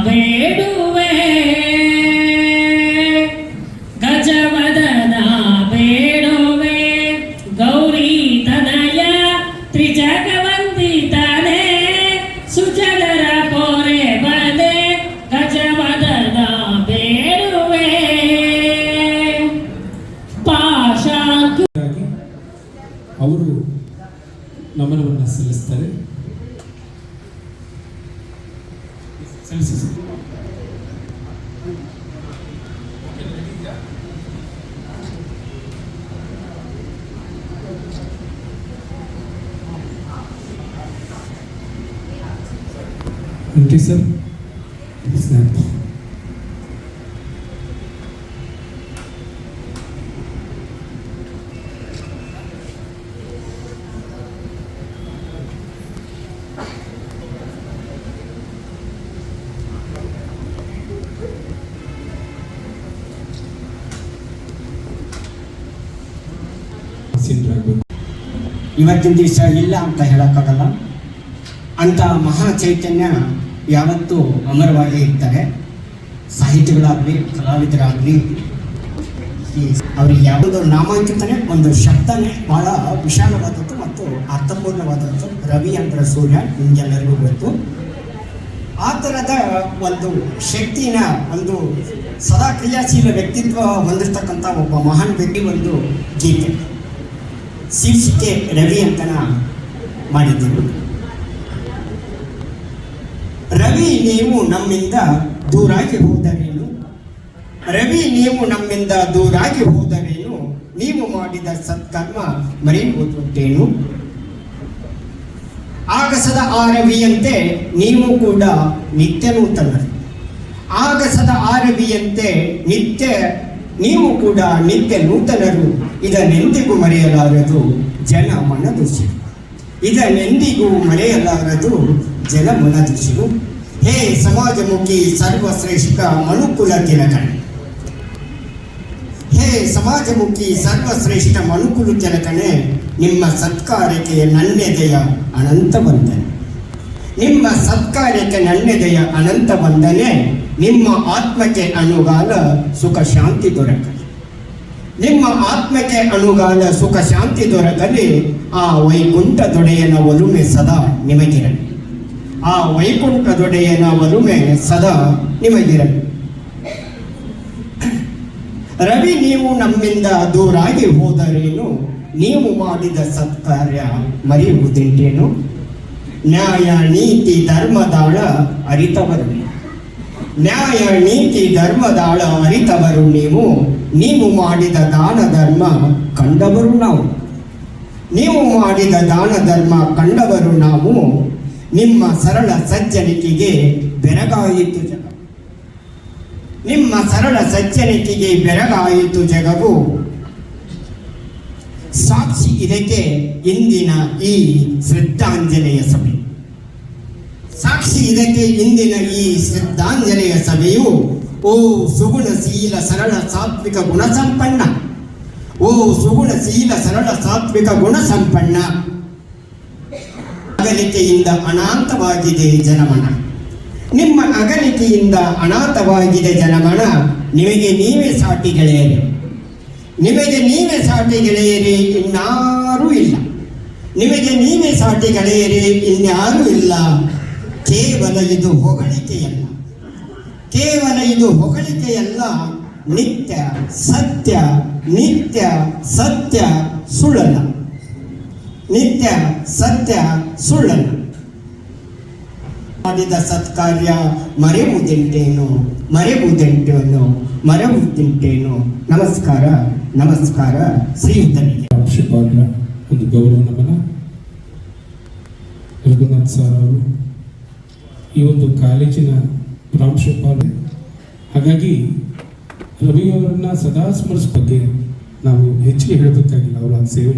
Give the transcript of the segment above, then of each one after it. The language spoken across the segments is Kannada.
Venu services. Thank you, sir. It's not. ಇವತ್ತಿನ ದಿವಸ ಇಲ್ಲ ಅಂತ ಹೇಳೋಕ್ಕಾಗಲ್ಲ. ಅಂಥ ಮಹಾ ಚೈತನ್ಯ ಯಾವತ್ತೂ ಅಮರವಾಗಿ ಇರ್ತಾರೆ ಸಾಹಿತಿಗಳಾಗಲಿ, ಕಲಾವಿದರಾಗಲಿ ಅವ್ರಿಗೆ ಯಾವುದೋ ನಾಮಾಂಕಿತನೇ, ಒಂದು ಶಬ್ದನೇ ಬಹಳ ವಿಶಾಲವಾದದ್ದು ಮತ್ತು ಅರ್ಥಪೂರ್ಣವಾದದ್ದು ರವಿ ಅಂದ್ರೆ ಸೂರ್ಯ, ನಿಮಗೆಲ್ಲರಿಗೂ ಗೊತ್ತು. ಆ ಥರದ ಒಂದು ಶಕ್ತಿನ, ಒಂದು ಸದಾ ಕ್ರಿಯಾಶೀಲ ವ್ಯಕ್ತಿತ್ವ ಹೊಂದಿರ್ತಕ್ಕಂಥ ಒಬ್ಬ ಮಹಾನ್ ವ್ಯಕ್ತಿ ಒಂದು ಗೀತೆ. ಶೀರ್ಷಿಕೆ ರವಿ ಅಂತನ ಮಾಡಿದ್ದೀವಿ ರವಿ ನೀವು ನಮ್ಮಿಂದ ದೂರಾಗಿ ಹೋದರೇನು? ರವಿ ನೀವು ನಮ್ಮಿಂದ ದೂರಾಗಿ ಹೋದರೇನು? ನೀವು ಮಾಡಿದ ಸತ್ಕರ್ಮ ಮರೆಯುವುದೇನು ಆಗಸದ ಆ ರವಿಯಂತೆ ನೀವು ಕೂಡ ನಿತ್ಯ ನೂತನರು ಆಗಸದ ಆ ನಿತ್ಯ ನೀವು ಕೂಡ ನಿತ್ಯ ನೂತನರು ಇದನ್ನೆಂದಿಗೂ ಮರೆಯಲಾರದು ಜನ ಮನದುಸಿರು ಇದನ್ನೆಂದಿಗೂ ಮರೆಯಲಾರದು ಜನ ಮನದುಸಿರು ಹೇ ಸಮಾಜಮುಖಿ ಸರ್ವಶ್ರೇಷ್ಠ ಮನುಕುಲ ತಿಲಕಣೆ ಹೇ ಸಮಾಜಮುಖಿ ಸರ್ವಶ್ರೇಷ್ಠ ಮನುಕುಲ ಜನಕನೆ, ನಿಮ್ಮ ಸತ್ಕಾರಕ್ಕೆ ನನ್ನೆದೆಯ ಅನಂತ ವಂದನೆ. ನಿಮ್ಮ ಸತ್ಕಾರಕ್ಕೆ ನನ್ನೆದೆಯ ಅನಂತ ವಂದನೆ, ನಿಮ್ಮ ಆತ್ಮಕ್ಕೆ ಅನುಗಾಲ ಸುಖ ಶಾಂತಿ ದೊರಕಲಿ ನಿಮ್ಮ ಆತ್ಮಕ್ಕೆ ಅನುಗಾಲ ಸುಖ ಶಾಂತಿ ದೊರಕಲಿ ಆ ವೈಕುಂಠ ದೊಡೆಯನ ಒಲುಮೆ ಸದಾ ನಿಮಗಿರಲಿ. ಆ ವೈಕುಂಠ ದೊಡೆಯನ ಒಲುಮೆ ಸದಾ ನಿಮಗಿರಲಿ. ರವಿ ನೀವು ನಮ್ಮಿಂದ ದೂರಾಗಿ ಹೋದರೇನು? ನೀವು ಮಾಡಿದ ಸತ್ಕಾರ್ಯ ಮರೆಯುವುದೇನು ನ್ಯಾಯ, ನೀತಿ, ಧರ್ಮದಾಳ ಅರಿತವರು ನೀವು. ನ್ಯಾಯ ನೀತಿ ಧರ್ಮದಾಳ ಅರಿತವರು ನೀವು. ನೀವು ಮಾಡಿದ ದಾನ ಧರ್ಮ ಕಂಡವರು ನಾವು. ನೀವು ಮಾಡಿದ ದಾನ ಧರ್ಮ ಕಂಡವರು ನಾವು. ನಿಮ್ಮ ಸರಳ ಸಜ್ಜನಿಕೆಗೆ ಬೆರಗಾಯಿತು ಜಗ ನಿಮ್ಮ ಸರಳ ಸಜ್ಜನಿಕೆಗೆ ಬೆರಗಾಯಿತು ಜಗವು. ಸಾಕ್ಷಿ ಇದಕ್ಕೆ ಇಂದಿನ ಈ ಶ್ರದ್ಧಾಂಜಲಿಯ ಸಭೆ. ಸಾಕ್ಷಿ ಇದಕ್ಕೆ ಇಂದಿನ ಈ ಶ್ರದ್ಧಾಂಜಲಿಯ ಸಭೆಯು, ಓ ಸುಗುಣಶೀಲ ಸರಳ ಸಾತ್ವಿಕ ಗುಣ ಸಂಪನ್ನ ಓ ಸುಗುಣಶೀಲ ಸರಳ ಸಾತ್ವಿಕ ಗುಣ ಸಂಪನ್ನ ಅಗಲಿಕೆಯಿಂದ ಅನಾಥವಾಗಿದೆ ಜನಮನ. ನಿಮ್ಮ ಅಗಲಿಕೆಯಿಂದ ಅನಾಥವಾಗಿದೆ ಜನಮನ. ನಿಮಗೆ ನೀವೇ ಸಾಟಿ ಗೆಳೆಯರು. ನಿಮಗೆ ನೀವೇ ಸಾಟಿ ಗೆಳೆಯರಿ ಇನ್ನಾರೂ ಇಲ್ಲ. ನಿಮಗೆ ನೀವೇ ಸಾಟಿ ಗೆಳೆಯರಿ ಇನ್ಯಾರೂ ಇಲ್ಲ. ಕೇವಲ ಇದು ಹೊಗಳಿಕೆಯಲ್ಲ. ಕೇವಲ ಇದು ಹೊಗಳಿಕೆಯಲ್ಲ, ನಿತ್ಯ, ಸತ್ಯ ನಿತ್ಯ, ಸತ್ಯ, ಸುಳ್ಳಲ್ಲ. ನಿತ್ಯ, ಸತ್ಯ, ಸುಳ್ಳಲ್ಲ. ಮಾಡಿದ ಸತ್ಕಾರ್ಯ ಮರೆಯುವುದೆಂಟೇನು ಮರೆಯುವುದೆಂಟೇನು ಮರೆಯುವುದೆಂಟೇನು. ನಮಸ್ಕಾರ ನಮಸ್ಕಾರ ಶ್ರೀಯುತನಿಗೆ ಒಂದು ಗೌರವ ನಮನ. ರಘುನಾಥ್ ಸರ್ ಅವರು. ಈ ಒಂದು ಕಾಲೇಜಿನ ಪ್ರಾಂಶುಪಾಲ ಹಾಗಾಗಿ ರವಿಯವರನ್ನ ಸದಾ ಸ್ಮರಿಸ ಬಗ್ಗೆ ನಾವು ಹೆಚ್ಚಿಗೆ ಹೇಳಬೇಕಾಗಿಲ್ಲ. ಅವರ ಸೇವೆ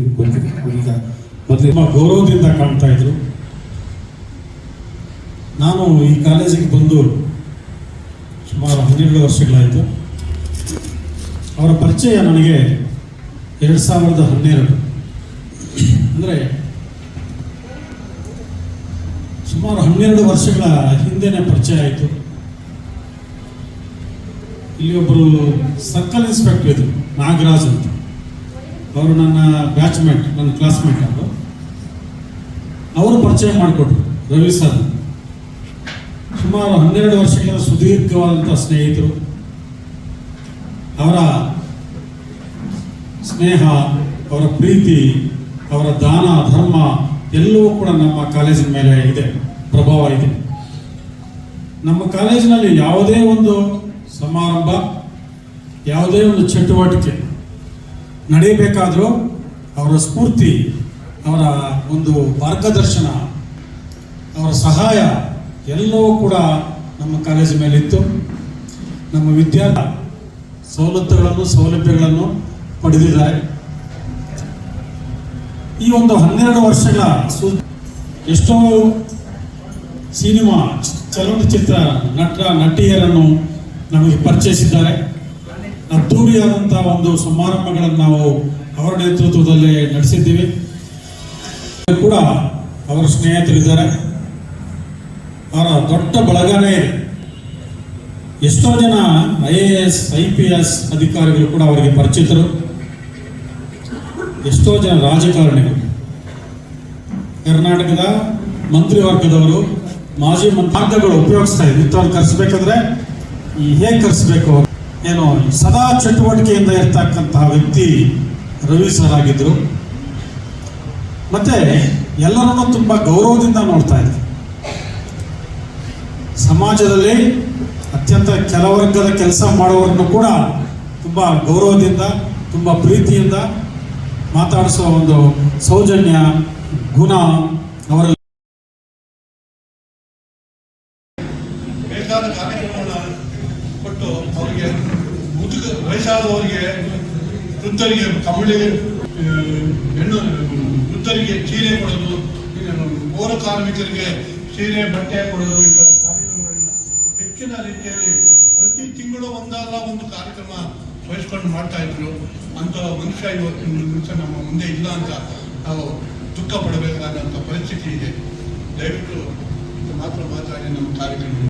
ಈಗ ಮೊದಲೇ ಗೌರವದಿಂದ ಕಾಣ್ತಾ ಇದ್ರು. ನಾನು ಈ ಕಾಲೇಜಿಗೆ ಬಂದು ಸುಮಾರು ಹನ್ನೆರಡು ವರ್ಷಗಳಾಯಿತು. ಅವರ ಪರಿಚಯ ನನಗೆ ಎರಡು ಸಾವಿರದ ಹನ್ನೆರಡು. ಅಂದರೆ ಸುಮಾರು ಹನ್ನೆರಡು ವರ್ಷಗಳ ಹಿಂದೆನೆ ಪರಿಚಯ ಆಯಿತು. ಇಲ್ಲಿ ಒಬ್ಬರು ಸರ್ಕಲ್ ಇನ್ಸ್ಪೆಕ್ಟರ್ ಇದ್ರು, ನಾಗರಾಜ್ ಅಂತ. ಅವರು ನನ್ನ ಬ್ಯಾಚ್ಮೇಟ್, ನನ್ನ ಕ್ಲಾಸ್ಮೇಟ್ ಅವರು ಅವರು ಪರಿಚಯ ಮಾಡಿಕೊಟ್ರು, ರವಿ ಸರ್. ಸುಮಾರು ಹನ್ನೆರಡು ವರ್ಷಗಳ ಸುದೀರ್ಘವಾದಂಥ ಸ್ನೇಹಿತರು. ಅವರ ಸ್ನೇಹ, ಅವರ ಪ್ರೀತಿ, ಅವರ ದಾನ, ಧರ್ಮ ಎಲ್ಲವೂ ಕೂಡ ನಮ್ಮ ಕಾಲೇಜಿನ ಮೇಲೆ ಇದೆ. ಪ್ರಭಾವ ಇದೆ ನಮ್ಮ ಕಾಲೇಜಿನಲ್ಲಿ ಯಾವುದೇ ಒಂದು ಸಮಾರಂಭ, ಯಾವುದೇ ಒಂದು ಚಟುವಟಿಕೆ ನಡೆಯಬೇಕಾದರೂ ಅವರ ಸ್ಫೂರ್ತಿ, ಅವರ ಒಂದು ಮಾರ್ಗದರ್ಶನ, ಅವರ ಸಹಾಯ ಎಲ್ಲವೂ ಕೂಡ ನಮ್ಮ ಕಾಲೇಜ್ ಮೇಲಿತ್ತು. ನಮ್ಮ ವಿದ್ಯಾರ್ಥಿ ಸವಲತ್ತುಗಳನ್ನು ಸೌಲಭ್ಯಗಳನ್ನು ಪಡೆದಿದ್ದಾರೆ. ಈ ಒಂದು ಹನ್ನೆರಡು ವರ್ಷಗಳ ಸು ಎಷ್ಟೋ ಸಿನಿಮಾ, ಚಲನಚಿತ್ರ ನಟ, ನಟಿಯರನ್ನು ನಮಗೆ ಪರಿಚಯಿಸಿದ್ದಾರೆ. ಅದ್ದೂರಿಯಾದಂಥ ಒಂದು ಸಮಾರಂಭಗಳನ್ನು ನಾವು ಅವರ ನೇತೃತ್ವದಲ್ಲಿ ನಡೆಸಿದ್ದೀವಿ. ಕೂಡ ಅವರ ಸ್ನೇಹಿತರಿದ್ದಾರೆ. ಅವರ ದೊಡ್ಡ ಬಳಗನೇ ಇದೆ. ಎಷ್ಟೋ ಜನ I A S, I P S ಅಧಿಕಾರಿಗಳು ಕೂಡ ಅವರಿಗೆ ಪರಿಚಿತರು. ಎಷ್ಟೋ ಜನ ರಾಜಕಾರಣಿಗಳು. ಕರ್ನಾಟಕದ ಮಂತ್ರಿವರ್ಗದವರು ಮಾಜಿ ಮಾರ್ಗಗಳು ಉಪಯೋಗಿಸ್ತಾ ಇದ್ರು ಇಂಥವ್ರು ಕರ್ಸ್ಬೇಕಂದ್ರೆ ಹೇಗೆ ಕರೆಸ್ಬೇಕು? ಏನು ಸದಾ ಚಟುವಟಿಕೆಯಿಂದ ಇರ್ತಕ್ಕಂತಹ ವ್ಯಕ್ತಿ ರವಿ ಸರ್ ಆಗಿದ್ರು. ಮತ್ತೆ ಎಲ್ಲರನ್ನೂ ತುಂಬಾ ಗೌರವದಿಂದ ನೋಡ್ತಾ ಇದ್ರು ಸಮಾಜದಲ್ಲಿ ಅತ್ಯಂತ ಕೆಲವರ್ಗದ ಕೆಲಸ ಮಾಡುವವರನ್ನು ಕೂಡ ತುಂಬಾ ಗೌರವದಿಂದ, ತುಂಬಾ ಪ್ರೀತಿಯಿಂದ ಮಾತಾಡಿಸುವ ಒಂದು ಸೌಜನ್ಯ ಗುಣ ಅವರಲ್ಲಿ ಬೇಕಾದ ಕಾರ್ಯಕ್ರಮಗಳನ್ನು ಕೊಟ್ಟು ಅವರಿಗೆ ಮುದುಕ ವಯಸ್ಸಾದವರಿಗೆ ವೃದ್ಧರಿಗೆ ಕಂಬಳಿ ಹೆಣ್ಣು ವೃದ್ಧರಿಗೆ ಸೀರೆ ಕೊಡೋದು ಪೌರ ಕಾರ್ಮಿಕರಿಗೆ ಸೀರೆ, ಬಟ್ಟೆ ಕೊಡೋದು ಇಂಥ ಕಾರ್ಯಕ್ರಮಗಳನ್ನ ಹೆಚ್ಚಿನ ರೀತಿಯಲ್ಲಿ ಪ್ರತಿ ತಿಂಗಳು ಒಂದಲ್ಲ ಒಂದು ಕಾರ್ಯಕ್ರಮ ವಹಿಸ್ಕೊಂಡು ಮಾಡ್ತಾ ಇದ್ರು. ಅಂತ ಮನುಷ್ಯ ಇವತ್ತು ನಿಮಿಷ ನಮ್ಮ ಮುಂದೆ ಇಲ್ಲ ಅಂತ ನಾವು ದುಃಖ ಪಡಬೇಕಾದಂಥ ಪರಿಸ್ಥಿತಿ ಇದೆ. ದಯವಿಟ್ಟು ಮಾತ್ರ ಮಾತಾಡಿ ನಮ್ಮ ಕಾರ್ಯಕ್ರಮ